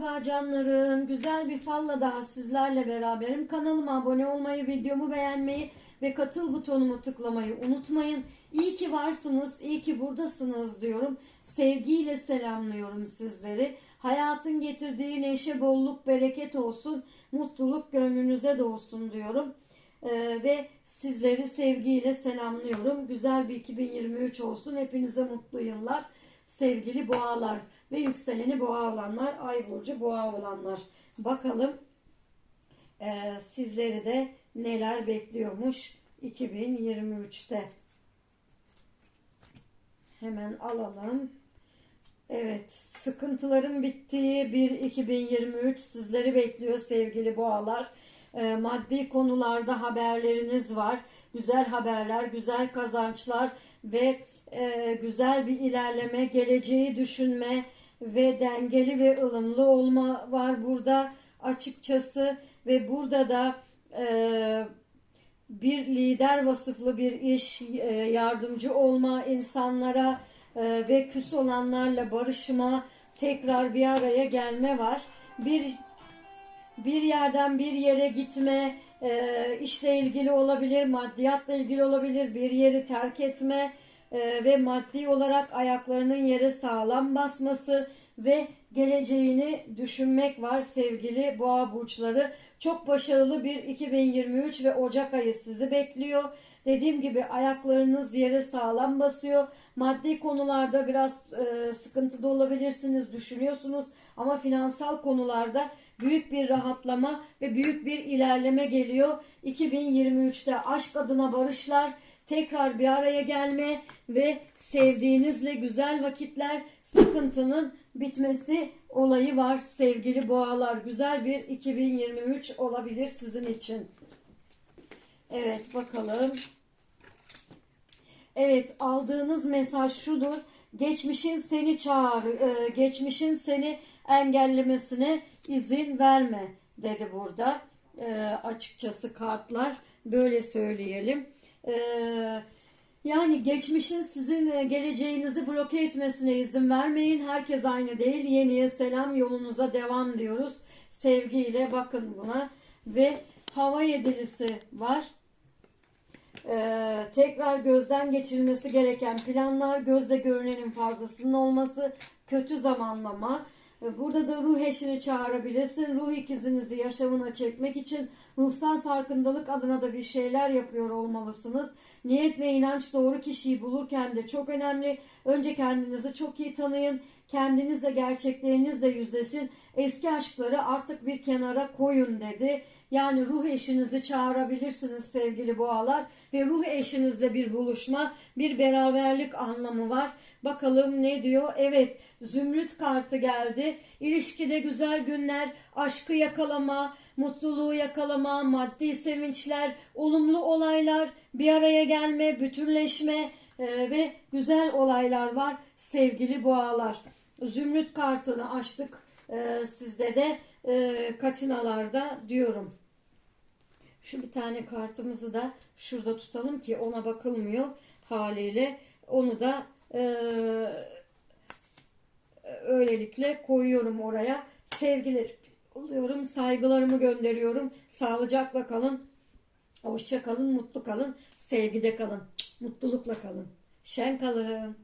Merhaba canlarım. Güzel bir falla daha sizlerle beraberim. Kanalıma abone olmayı, videomu beğenmeyi ve katıl butonumu tıklamayı unutmayın. İyi ki varsınız, iyi ki buradasınız diyorum. Sevgiyle selamlıyorum sizleri. Hayatın getirdiği neşe, bolluk, bereket olsun. Mutluluk gönlünüze de olsun diyorum. Ee, ve sizleri sevgiyle selamlıyorum. Güzel bir 2023 olsun. Hepinize mutlu yıllar. Sevgili boğalar ve yükseleni boğa olanlar, ay burcu boğa olanlar. Bakalım e, sizleri de neler bekliyormuş 2023'te. Hemen alalım. Evet, sıkıntıların bittiği bir 2023 sizleri bekliyor sevgili boğalar. E, maddi konularda haberleriniz var. Güzel haberler, güzel kazançlar ve e, güzel bir ilerleme, geleceği düşünme ve dengeli ve ılımlı olma var burada açıkçası ve burada da e, bir lider vasıflı bir iş, e, yardımcı olma insanlara e, ve küs olanlarla barışma, tekrar bir araya gelme var. Bir bir yerden bir yere gitme, e, işle ilgili olabilir, maddiyatla ilgili olabilir, bir yeri terk etme e, ve maddi olarak ayaklarının yere sağlam basması ve geleceğini düşünmek var sevgili boğa burçları. Çok başarılı bir 2023 ve Ocak ayı sizi bekliyor. Dediğim gibi ayaklarınız yere sağlam basıyor. Maddi konularda biraz e, sıkıntıda olabilirsiniz, düşünüyorsunuz ama finansal konularda büyük bir rahatlama ve büyük bir ilerleme geliyor. 2023'te aşk adına barışlar, tekrar bir araya gelme ve sevdiğinizle güzel vakitler, sıkıntının bitmesi olayı var sevgili boğalar. Güzel bir 2023 olabilir sizin için. Evet bakalım. Evet aldığınız mesaj şudur. Geçmişin seni çağır, e, geçmişin seni engellemesine izin verme dedi burada. E, açıkçası kartlar böyle söyleyelim. E, yani geçmişin sizin e, geleceğinizi bloke etmesine izin vermeyin. Herkes aynı değil. Yeniye selam yolunuza devam diyoruz. Sevgiyle bakın buna. Ve hava yedilisi var. Ee, tekrar gözden geçirilmesi gereken planlar, gözle görünenin fazlasının olması, kötü zamanlama. Ee, Burada da ruh eşini çağırabilirsin. Ruh ikizinizi yaşamına çekmek için ruhsal farkındalık adına da bir şeyler yapıyor olmalısınız. Niyet ve inanç doğru kişiyi bulurken de çok önemli. Önce kendinizi çok iyi tanıyın. Kendinizle gerçeklerinizle yüzleşin. Eski aşkları artık bir kenara koyun dedi. Yani ruh eşinizi çağırabilirsiniz sevgili boğalar ve ruh eşinizle bir buluşma, bir beraberlik anlamı var. Bakalım ne diyor? Evet, zümrüt kartı geldi. İlişkide güzel günler, aşkı yakalama, mutluluğu yakalama, maddi sevinçler, olumlu olaylar, bir araya gelme, bütünleşme e, ve güzel olaylar var sevgili boğalar. Zümrüt kartını açtık e, sizde de e, katinalarda diyorum. Şu bir tane kartımızı da şurada tutalım ki ona bakılmıyor haliyle. Onu da e, öylelikle koyuyorum oraya. Sevgiler oluyorum, saygılarımı gönderiyorum. Sağlıcakla kalın, hoşça kalın, mutlu kalın, sevgide kalın, mutlulukla kalın, şen kalın.